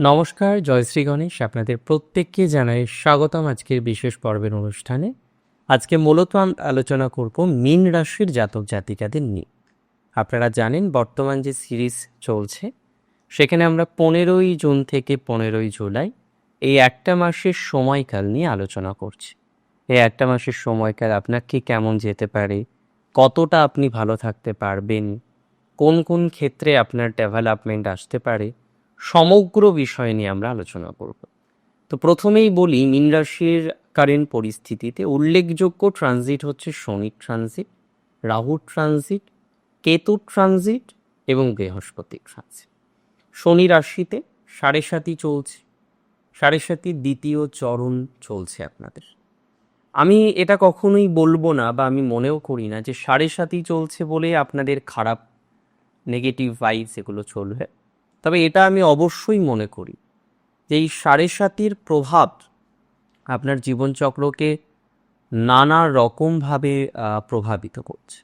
নমস্কার, জয়শ্রী গণেশ, আপনাদের প্রত্যেককে জানাই স্বাগতম আজকের বিশেষ পর্বের অনুষ্ঠানে। আজকে মূলত আলোচনা করব মীন রাশির জাতক জাতিকাদের নিয়ে। আপনারা জানেন বর্তমান যে সিরিজ চলছে, সেখানে আমরা পনেরোই জুন থেকে পনেরোই জুলাই এই একটা মাসের সময়কাল নিয়ে আলোচনা করছি। এই একটা মাসের সময়কাল আপনাকে কেমন যেতে পারে? কতটা আপনি ভালো থাকতে পারবেন? কোন কোন ক্ষেত্রে আপনার ডেভেলপমেন্ট আসতে পারে? সমগ্র বিষয় নিয়ে আমরা আলোচনা করব। তো প্রথমেই বলি, মীন রাশির কারেন্ট পরিস্থিতিতে উল্লেখযোগ্য ট্রানজিট হচ্ছে শনি ট্রানজিট রাহুর ট্রানজিট কেতু ট্রানজিট এবং বৃহস্পতি ট্রানজিট শনি রাশিতে সাড়ে সাতই চলছে, সাড়ে সাতির দ্বিতীয় চরণ চলছে আপনাদের। আমি এটা কখনোই বলব না বা আমি মনেও করি না যে সাড়ে সাতই চলছে বলে আপনাদের খারাপ নেগেটিভ ভাইবস এগুলো চলবে। তবে এটা আমি অবশ্যই মনে করি যে এই সাড়ে সাতির প্রভাব আপনার জীবনচক্রকে নানা রকমভাবে প্রভাবিত করছে।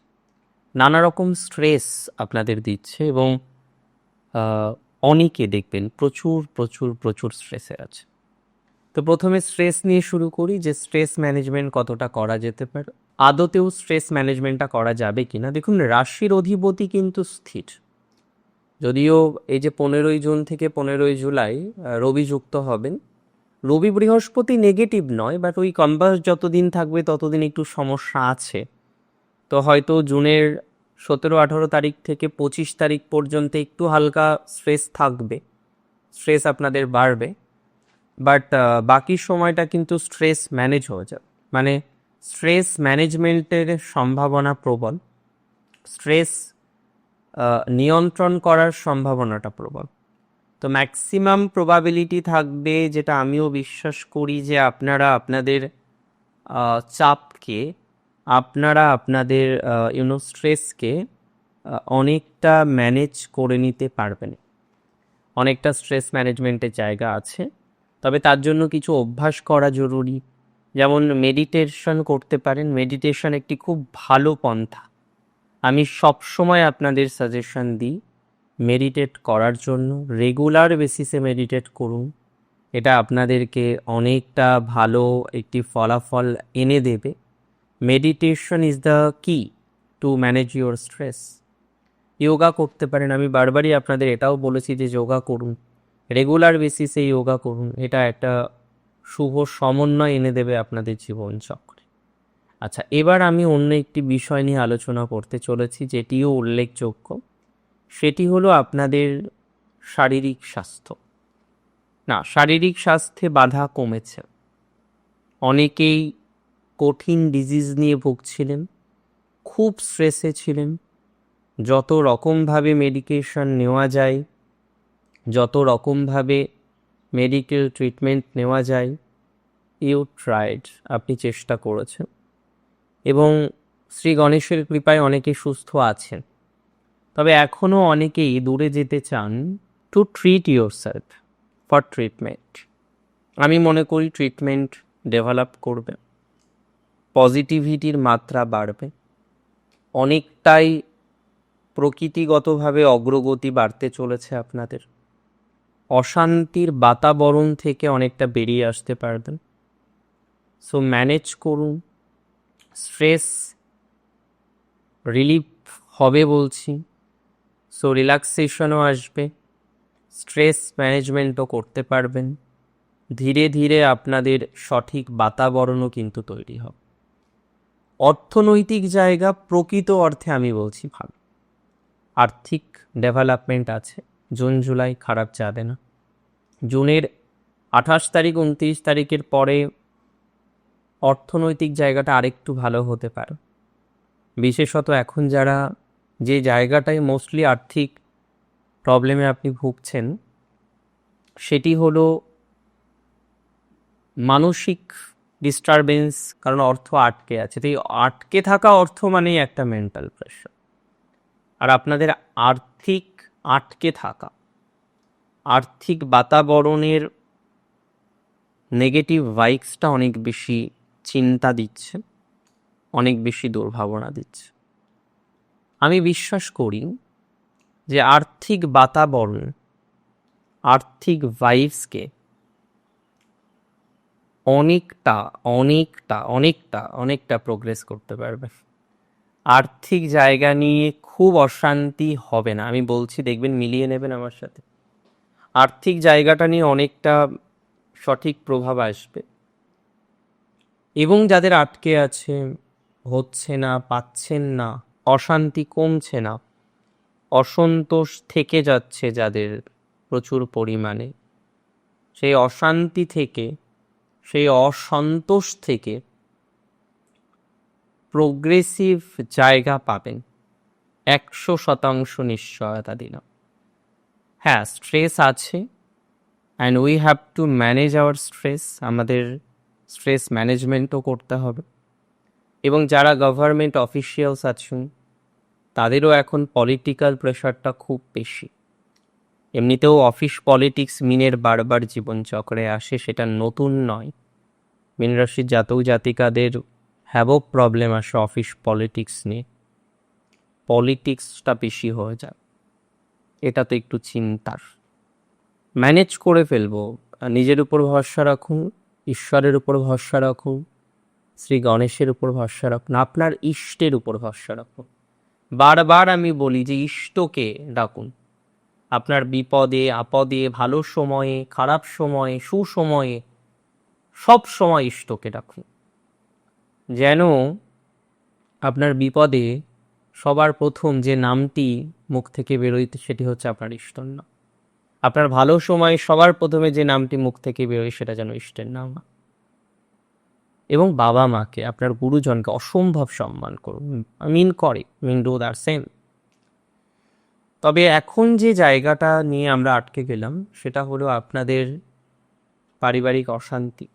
নানা রকম স্ট্রেস আপনাদের দিচ্ছে এবং অনেকে দেখবেন প্রচুর প্রচুর প্রচুর স্ট্রেসে আছে। তো প্রথমে স্ট্রেস নিয়ে শুরু করি যে স্ট্রেস ম্যানেজমেন্ট কতটা করা যেতে পারে। আদতেও স্ট্রেস ম্যানেজমেন্টটা করা যাবে কিনা। দেখুন, রাশির অধিপতি কিন্তু স্থির। যদিও এই যে পনেরোই জুন থেকে পনেরোই জুলাই রবি যুক্ত হবেন। রবি বৃহস্পতি নেগেটিভ নয় বাট ওই কম্পাস যতদিন থাকবে ততদিন একটু সমস্যা আছে। তো হয়তো জুনের সতেরো, আঠারো তারিখ থেকে পঁচিশ তারিখ পর্যন্ত একটু হালকা স্ট্রেস থাকবে। স্ট্রেস আপনাদের বাড়বে। বাট বাকি সময়টা কিন্তু স্ট্রেস ম্যানেজ হয়ে যাবে। মানে স্ট্রেস ম্যানেজমেন্টের সম্ভাবনা প্রবল। স্ট্রেস নিয়ন্ত্রণ করার সম্ভাবনাটা প্রবল। তো ম্যাক্সিমাম প্রবাবিলিটি থাকবে যেটা আমিও বিশ্বাস করি যে আপনারা আপনাদের চাপকে, আপনারা আপনাদের ইউনো স্ট্রেসকে অনেকটা ম্যানেজ করে নিতে পারবেন। অনেকটা স্ট্রেস ম্যানেজমেন্টের জায়গা আছে। তবে তার জন্য কিছু অভ্যাস করা জরুরি। যেমন মেডিটেশন করতে পারেন। মেডিটেশন একটি খুব ভালো পন্থা। আমি সবসময় আপনাদের সাজেশন দিই মেডিটেট করার জন্য রেগুলার বেসিসে মেডিটেট করুন। এটা আপনাদেরকে অনেকটা ভালো একটি ফলাফল এনে দেবে। Meditation is the key to manage your stress yoga করতে পারেন। আমি বারবারই আপনাদের এটাও বলেছি যে যোগা করুন। রেগুলার বেসিসে যোগা করুন। এটা একটা শুভ সমন্বয় এনে দেবে আপনাদের জীবনচক্রে। আচ্ছা এবার আমি অন্য একটি বিষয় নিয়ে আলোচনা করতে চলেছি যেটিও উল্লেখযোগ্য। সেটি হলো আপনাদের শারীরিক স্বাস্থ্য। না, শারীরিক স্বাস্থ্যে বাধা কমেছে। অনেকেই কঠিন ডিজিজ নিয়ে ভুগছিলেন, খুব স্ট্রেসে ছিলেন। যত রকমভাবে মেডিকেশন নেওয়া যায়, যত রকমভাবে মেডিকেল ট্রিটমেন্ট নেওয়া যায় ইউ ট্রাইড আপনি চেষ্টা করেছেন। এবং শ্রী গণেশের কৃপায় অনেকে সুস্থ আছেন। তবে এখনও অনেকেই দূরে যেতে চান to treat yourself for treatment আমি মনে করি ট্রিটমেন্ট ডেভেলপ করবে। পজিটিভিটির মাত্রা বাড়বে। অনেকটাই প্রকৃতিগতভাবে অগ্রগতি বাড়তে চলেছে আপনাদের। অশান্তির বাতাবরণ থেকে অনেকটা বেরিয়ে আসতে পারবেন। সো ম্যানেজ করুন। স্ট্রেস রিলিফ হবে বলছি। সো রিল্যাক্সেশনও আসবে। স্ট্রেস ম্যানেজমেন্টও করতে পারবেন। ধীরে ধীরে আপনাদের সঠিক বাতাবরণও কিন্তু তৈরি হবে। অর্থনৈতিক জায়গা প্রকৃত অর্থে আমি বলছি ভালো। আর্থিক ডেভেলপমেন্ট আছে। জুন, জুলাই খারাপ যাবে না। জুনের আঠাশ তারিখ উনত্রিশ তারিখের পরে অর্থনৈতিক জায়গাটা আরেকটু ভালো হতে পারে। বিশেষত এখন যারা যে জায়গাটায় মোস্টলি আর্থিক প্রবলেমে আপনি ভুগছেন, সেটি হলো মানসিক ডিস্টারবেন্স কারণ অর্থ আটকে আছে। তো এই আটকে থাকা অর্থ মানেই একটা মেন্টাল প্রেশার আর আপনাদের আর্থিক আটকে থাকা, আর্থিক বাতাবরণের নেগেটিভ ভাইবসটা অনেক বেশি চিন্তা দিচ্ছে, অনেক বেশি দুর্ভাবনা দিচ্ছে। আমি বিশ্বাস করি যে আর্থিক বাতাবরণ, আর্থিক ভাইবসকে অনেকটা অনেকটা অনেকটা অনেকটা প্রোগ্রেস করতে পারবে। আর্থিক জায়গা নিয়ে খুব অশান্তি হবে না। আমি বলছি, দেখবেন মিলিয়ে নেবেন আমার সাথে। আর্থিক জায়গাটা নিয়ে অনেকটা সঠিক প্রভাব আসবে। এবং যাদের আটকে আছে, হচ্ছে না, পাচ্ছেন না, অশান্তি কমছে না, অসন্তোষ থেকে যাচ্ছে যাদের প্রচুর পরিমাণে। সেই অশান্তি থেকে, সেই অসন্তোষ থেকে প্রোগ্রেসিভ জায়গা পাবেন। একশো শতাংশ নিশ্চয়তা দিলাম। হ্যাঁ স্ট্রেস আছে and we have to manage our stress আমাদের স্ট্রেস ম্যানেজমেন্টও করতে হবে। এবং যারা গভর্নমেন্ট অফিসিয়ালস আছেন, তাদেরও এখন পলিটিক্যাল প্রেশারটা খুব বেশি। এমনিতেও অফিস পলিটিক্স মিনের বারবার জীবনচক্রে আসে, সেটা নতুন নয়। মিন রাশির জাতক জাতিকাদের হ্যাভও প্রবলেম আসে অফিস পলিটিক্স নিয়ে। পলিটিক্সটা বেশি হয়ে যায়। এটা তো একটু চিন্তার। ম্যানেজ করে ফেলব। নিজের উপর ভরসা রাখুন। ঈশ্বরের উপর ভরসা রাখুন, শ্রী গণেশের উপর ভরসা রাখুন, আপনার ইষ্টের উপর ভরসা রাখুন। বারবার আমি বলি যে ইষ্টকে ডাকুন। আপনার বিপদে, আপদে, ভালো সময়ে, খারাপ সময়ে, সুসময়ে, সব সময় ইষ্টকে ডাকুন। যেন আপনার বিপদে সবার প্রথম যে নামটি মুখ থেকে বেরোইতে সেটি হচ্ছে আপনার ইষ্টর নাম। আপনার ভালো সময় সবার প্রথমে যে নামটি মুখ থেকে বেরোয় সেটা যেন ইষ্টের নাম। এবং বাবা মাকে, আপনার গুরুজনকে অসম্ভব সম্মান করুন। মিন করে। মিন ডু দ্যার সেম তবে এখন যে জায়গাটা নিয়ে আমরা আটকে গেলাম, সেটা হলো আপনাদের পারিবারিক অশান্তি।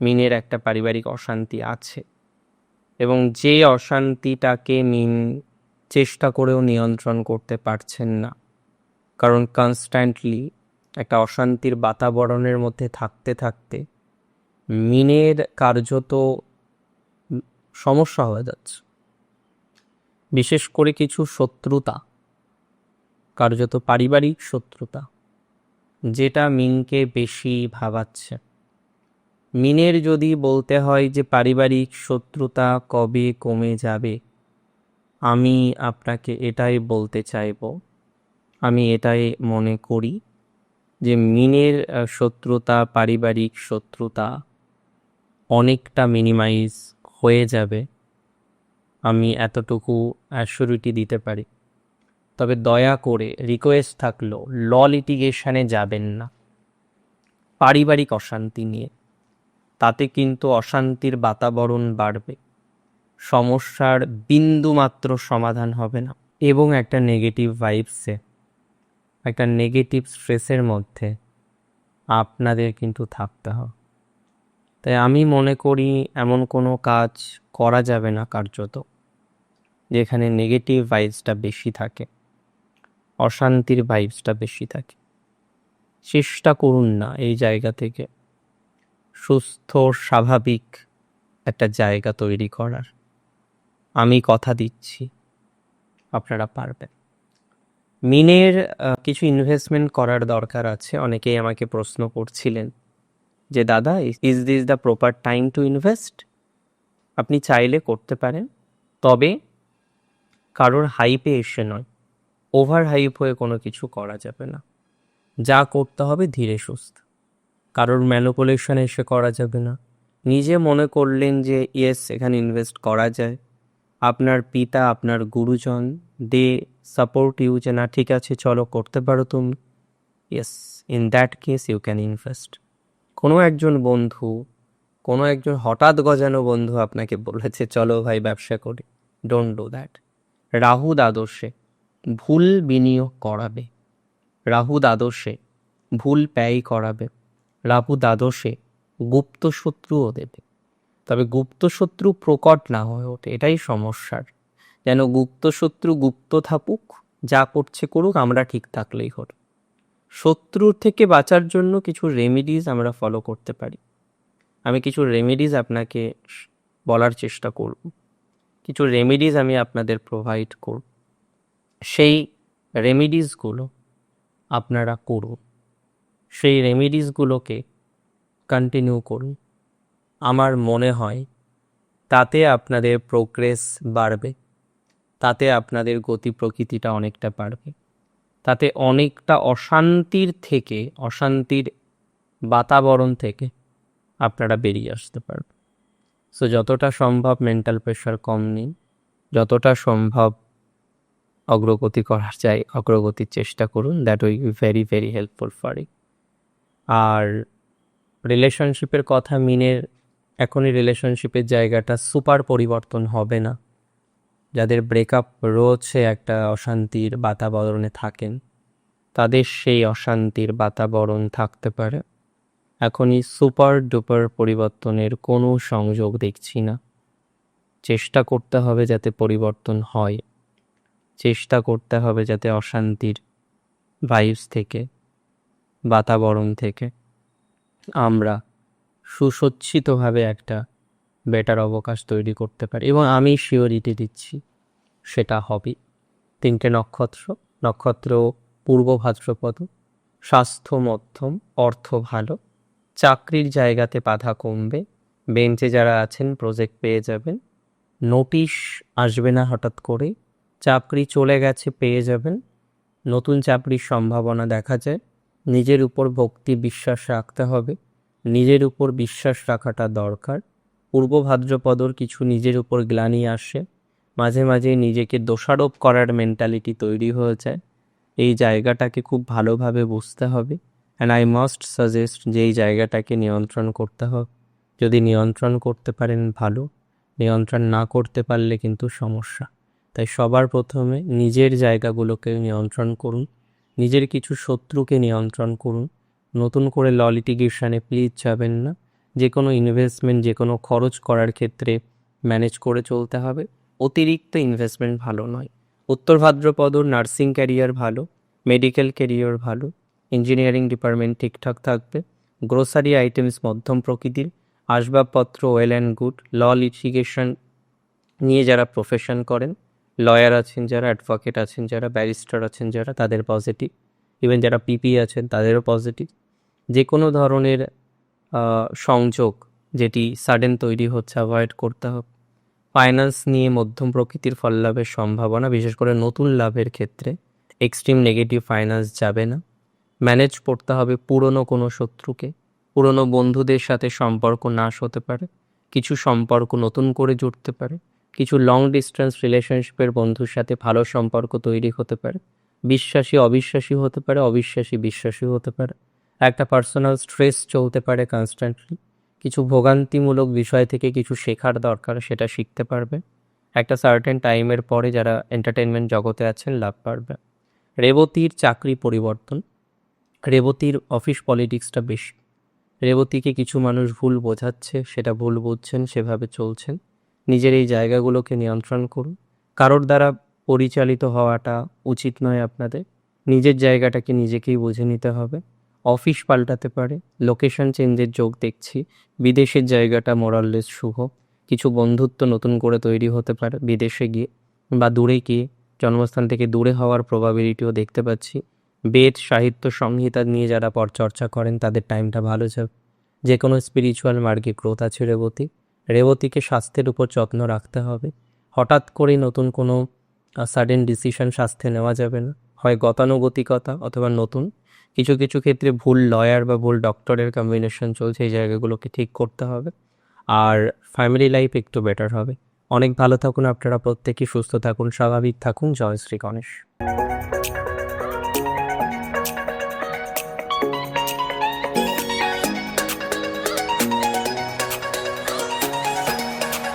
মিনের একটা পারিবারিক অশান্তি আছে। এবং যে অশান্তিটাকে মিন চেষ্টা করেও নিয়ন্ত্রণ করতে পারছেন না। কারণ কনস্ট্যান্টলি একটা অশান্তির বাতাবরণের মধ্যে থাকতে থাকতে মিনের কার্যত সমস্যা হয়ে যাচ্ছে। বিশেষ করে কিছু শত্রুতা, কার্যত পারিবারিক শত্রুতা, যেটা মিনকে বেশি ভাবাচ্ছে। মিনের যদি বলতে হয় যে পারিবারিক শত্রুতা কবে কমে যাবে, আমি আপনাকে এটাই বলতে চাইব আমি এটাই মনে করি যে মিনের শত্রুতা, পারিবারিক শত্রুতা অনেকটা মিনিমাইজ হয়ে যাবে। আমি এতটুকু অ্যাসিউরিটি দিতে পারি। তবে দয়া করে রিকোয়েস্ট থাকল ল লিটিগেশনে যাবেন না। পারিবারিক অশান্তি নিয়ে। তাতে কিন্তু অশান্তির বাতাবরণ বাড়বে। সমস্যার বিন্দুমাত্র সমাধান হবে না। এবং একটা নেগেটিভ ভাইবসে একটা নেগেটিভ স্ট্রেসের মধ্যে আপনাদের কিন্তু থাকতে হবে তাই আমি মনে করি এমন কোনো কাজ করা যাবে না কার্যত, যেখানে নেগেটিভ ভাইবসটা বেশি থাকে, অশান্তির ভাইবসটা বেশি থাকে। চেষ্টা করুন না এই জায়গা থেকে সুস্থ, স্বাভাবিক একটা জায়গা তৈরি করার। আমি কথা দিচ্ছি, আপনারা পারবেন। মিনের কিছু ইনভেস্টমেন্ট করার দরকার আছে। অনেকেই আমাকে প্রশ্ন করছিলেন যে, দাদা is this the proper time to invest আপনি চাইলে করতে পারেন। তবে কারোর হাইপে এসে নয়। ওভার হাইপ হয়ে কোনো কিছু করা যাবে না। যা করতে হবে ধীরে সুস্থ। কারোর ম্যানুপুলেশন এসে করা যাবে না। নিজে মনে করলেন যে ইয়েস এখানে ইনভেস্ট করা যায়। আপনার পিতা, আপনার গুরুজন দে সাপোর্ট ইউ যে, না, ঠিক আছে, চলো, করতে পারো তুমি। Yes in that case you can invest কোনো একজন বন্ধু, কোনো একজন হঠাৎ গজানো বন্ধু আপনাকে বলেছে, চলো ভাই, ব্যবসা করি। ডোন্ট ডু দ্যাট রাহু দ্বাদশে, ভুল বিনিয়োগ করাবে। রাহু দ্বাদশে, ভুল ব্যয় করাবে। রাহু দ্বাদশে, গুপ্ত শত্রুও দেবে। তবে গুপ্ত শত্রু প্রকট না হয়ে ওঠে, এটাই সমস্যার। যেন গুপ্ত শত্রু গুপ্ত থাকুক যা করছে করুক, আমরা ঠিক থাকলেই হলো। শত্রুর থেকে বাঁচার জন্য কিছু রেমিডিজ আমরা ফলো করতে পারি। আমি কিছু রেমিডিজ আপনাকে বলার চেষ্টা করব। কিছু রেমিডিজ আমি আপনাদের প্রোভাইড করব। সেই রেমিডিসগুলো আপনারা করুন। সেই রেমিডিসগুলোকে কন্টিনিউ করুন। আমার মনে হয় তাতে আপনাদের প্রোগ্রেস বাড়বে। তাতে আপনাদের গতি প্রকৃতিটা অনেকটা বাড়বে। তাতে অনেকটা অশান্তির থেকে, অশান্তির বাতাবরণ থেকে আপনারা বেরিয়ে আসতে পারবেন। সো যতটা সম্ভব মেন্টাল প্রেশার কম নিন। যতটা সম্ভব অগ্রগতি করা যায় অগ্রগতির চেষ্টা করুন। That will be very very helpful for you আর রিলেশনশিপের কথা, মিনের এখনই রিলেশনশিপের জায়গাটা সুপার পরিবর্তন হবে না। যাদের ব্রেকআপ রয়েছে একটা অশান্তির বাতাবরণে থাকেন, তাদের সেই অশান্তির বাতাবরণ থাকতে পারে। এখনই সুপার ডুপার পরিবর্তনের কোনো সংযোগ দেখছি না। চেষ্টা করতে হবে যাতে পরিবর্তন হয়। চেষ্টা করতে হবে যাতে অশান্তির ভাইবস থেকে, বাতাবরণ থেকে। আমরা সুসজ্জিতভাবে একটা বেটার অবকাশ তৈরি করতে পারি। এবং আমি শিওরিটি দিচ্ছি, সেটা হবে তিনটে নক্ষত্র। নক্ষত্র পূর্ব ভাদ্রপদ, স্বাস্থ্য মধ্যম, অর্থ ভালো, চাকরির জায়গাতে বাধা কমবে বেঞ্চে যারা আছেন প্রজেক্ট পেয়ে যাবেন নোটিশ আসবে না হঠাৎ করে, চাকরি চলে গেছে পেয়ে যাবেন, নতুন চাকরির সম্ভাবনা দেখা যায়, নিজের উপর ভক্তি বিশ্বাস রাখতে হবে, নিজের উপর বিশ্বাস রাখাটা দরকার পূর্ব ভাদ্রপদর কিছু নিজের উপর গ্লানি আসে। মাঝে মাঝে নিজেকে দোষারোপ করার মেন্টালিটি তৈরি হয়ে যায়। এই জায়গাটাকে খুব ভালোভাবে বুঝতে হবে। অ্যান্ড আই মাস্ট সাজেস্ট যে এই জায়গাটাকে নিয়ন্ত্রণ করতে হবে। যদি নিয়ন্ত্রণ করতে পারেন, ভালো। নিয়ন্ত্রণ না করতে পারলে কিন্তু সমস্যা। তাই সবার প্রথমে নিজের জায়গাগুলোকে নিয়ন্ত্রণ করুন। নিজের কিছু শত্রুকে নিয়ন্ত্রণ করুন। নতুন করে ল প্লিজ যাবেন না। যে কোনো ইনভেস্টমেন্ট যে কোনো খরচ করার ক্ষেত্রে ম্যানেজ করে চলতে হবে। অতিরিক্ত ইনভেস্টমেন্ট ভালো নয়। উত্তর ভাদ্রপদর নার্সিং ক্যারিয়ার ভালো মেডিকেল ক্যারিয়ার ভালো ইঞ্জিনিয়ারিং ডিপার্টমেন্ট ঠিকঠাক থাকবে গ্রোসারি আইটেমস মধ্যম প্রকৃতির, আসবাবপত্র well and good law litigation নিয়ে যারা প্রফেশন করেন লয়ার আছেন যারা অ্যাডভোকেট আছেন যারা ব্যারিস্টার আছেন যারা, তাদের পজিটিভ ইভেন যারা পিপি আছেন, তাদেরও পজিটিভ যে কোনো ধরনের সংযোগ যেটি সাডেন তৈরি হচ্ছে অ্যাভয়েড করতে হবে। ফাইন্যান্স নিয়ে মধ্যম প্রকৃতির ফল লাভের সম্ভাবনা, বিশেষ করে নতুন লাভের ক্ষেত্রে এক্সট্রিম নেগেটিভ ফাইন্যান্স যাবে না। ম্যানেজ করতে হবে পুরনো কোনো শত্রুকে। পুরনো বন্ধুদের সাথে সম্পর্ক নাশ হতে পারে। কিছু সম্পর্ক নতুন করে জুড়তে পারে। কিছু লং ডিস্টেন্স রিলেশনশিপের বন্ধুর সাথে ভালো সম্পর্ক তৈরি হতে পারে। বিশ্বাসী অবিশ্বাসী হতে পারে অবিশ্বাসী বিশ্বাসী হতে পারে। একটা পার্সোনাল স্ট্রেস চলতে পারে কনস্ট্যান্টলি কিছু ভোগান্তিমূলক বিষয় থেকে কিছু শেখার দরকার, সেটা শিখতে পারবে। একটা সার্টেন টাইমের পরে যারা এন্টারটেনমেন্ট জগতে আছেন, লাভ পারবে। রেবতীর চাকরি পরিবর্তন। রেবতীর অফিস পলিটিক্সটা বেশি। রেবতীকে কিছু মানুষ ভুল বোঝাচ্ছে, সেটা ভুল বুঝছেন, সেভাবে চলছেন। নিজের এই জায়গাগুলোকে নিয়ন্ত্রণ করুন। কারোর দ্বারা পরিচালিত হওয়াটা উচিত নয় আপনাদের। নিজের জায়গাটাকে নিজেকেই বুঝে নিতে হবে। অফিস পাল্টাতে পারে। লোকেশন চেঞ্জের যোগ দেখছি। বিদেশের জায়গাটা মোরাললেস শুভ। কিছু বন্ধুত্ব নতুন করে তৈরি হতে পারে বিদেশে গিয়ে বা দূরে গিয়ে। জন্মস্থান থেকে দূরে হওয়ার প্রবাবিলিটিও দেখতে পাচ্ছি। বেদ, সাহিত্য, সংহিতা নিয়ে যারা পরচর্চা করেন, তাদের টাইমটা ভালো যাবে। যে কোনো স্পিরিচুয়াল মার্গে গ্রোথ আছে রেবতী। রেবতীকে স্বাস্থ্যের উপর যত্ন রাখতে হবে। হঠাৎ করে নতুন কোনো সাডেন ডিসিশন স্বাস্থ্যে নেওয়া যাবে না। হয় গতানুগতিকতা অথবা নতুন কিছু কিছু ক্ষেত্রে ভুল লয়ার বা ভুল ডক্টরের কম্বিনেশন চলছে, এই জায়গাগুলোকে ঠিক করতে হবে। আর ফ্যামিলি লাইফ একটু বেটার হবে। অনেক ভালো থাকুন আপনারা প্রত্যেকেই, সুস্থ থাকুন, স্বাভাবিক থাকুন। জয় শ্রী গণেশ।